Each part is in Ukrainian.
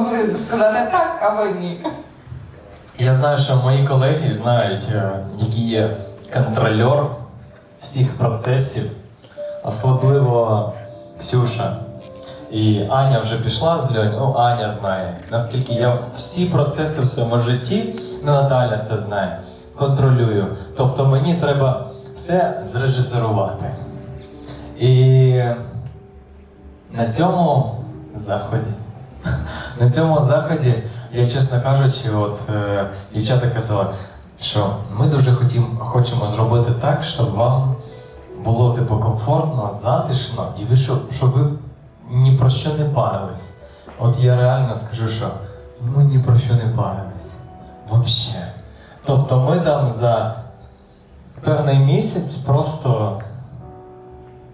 могли сказати так або ні. Я знаю, що мої колеги знають, е, який є контрольор всіх процесів, особливо Ксюша. І Аня вже пішла з Льонь, ну Аня знає. Наскільки я всі процеси в своєму житті, ну Наталя це знає, контролюю. Тобто мені треба все зрежисерувати. І на цьому заході. На цьому заході, я чесно кажучи, от е, дівчата казали, що ми дуже хотім, хочемо зробити так, щоб вам було типу комфортно, затишно, і ви щоб, щоб ви ні про що не парились. От я реально скажу, що ми ні про що не парились. Вообще. Тобто ми там за певний місяць просто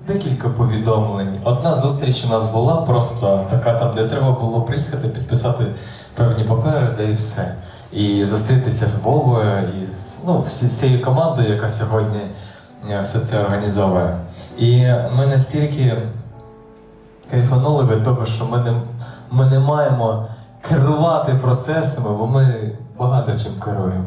Декілька повідомлень. Одна зустріч у нас була просто така, там, де треба було приїхати, підписати певні папери, де і все. І зустрітися з Вовою і з ну, всією командою, яка сьогодні е, все це організовує. І ми настільки кайфанули від того, що ми не, ми не маємо керувати процесами, бо ми багато чим керуємо.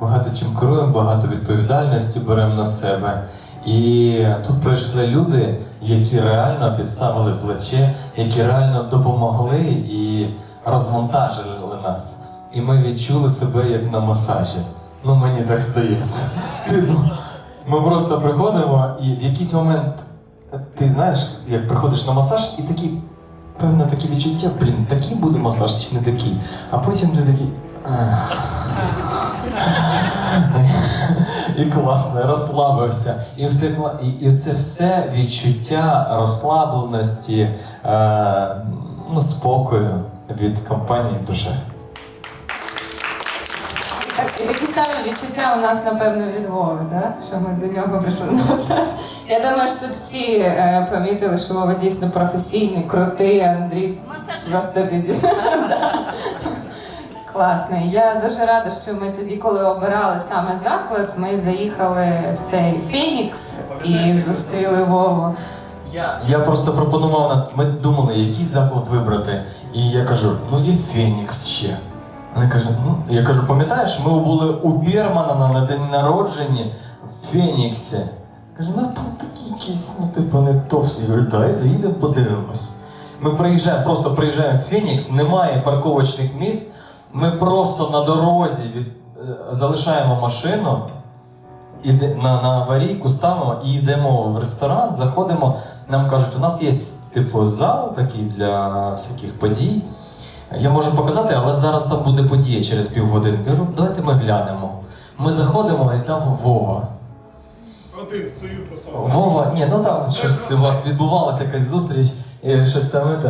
Багато чим керуємо, багато відповідальності беремо на себе. І тут прийшли люди, які реально підставили плече, які реально допомогли і розвантажили нас. І ми відчули себе як на масажі. Ну мені так здається. Типу, ми просто приходимо, і в якийсь момент ти знаєш, як приходиш на масаж, і такі певне таке відчуття, блін, такий буде масаж чи не такий. А потім ти такий. І класно, розслабився. І, все, і, і це все відчуття розслабленості, е, ну, спокою від компанії душе. Так, які самі відчуття у нас, напевно, від Вови, да? що ми до нього прийшли на масаж. Я думаю, що тут всі е, помітили, що Вова дійсно професійний, крутий, Андрій просто під... Класний. Я дуже рада, що ми тоді, коли обирали саме заклад, ми заїхали в цей Фенікс і зустріли Вову. Я, я просто пропонував, на- ми думали, який заклад вибрати. І я кажу, ну є Фенікс ще. Вони кажуть, ну я кажу, пам'ятаєш, ми були у Бермана на день народження в Феніксі. Каже, ну там такі якісь, ну типу, не то всі. Я говорю, дай заїдемо, подивимось. Ми приїжджаємо, просто приїжджаємо в Фенікс, немає парковочних місць. Ми просто на дорозі від, е, залишаємо машину, іде, на, на аварійку ставимо і йдемо в ресторан, заходимо. Нам кажуть, у нас є типу зал такий для всяких подій. Я можу показати, але зараз там буде подія через півгодини. Кажу, давайте ми глянемо. Ми заходимо і там Вова. Один стою просто. Вова, ні, ну там щось у вас відбувалася якась зустріч, і щось там.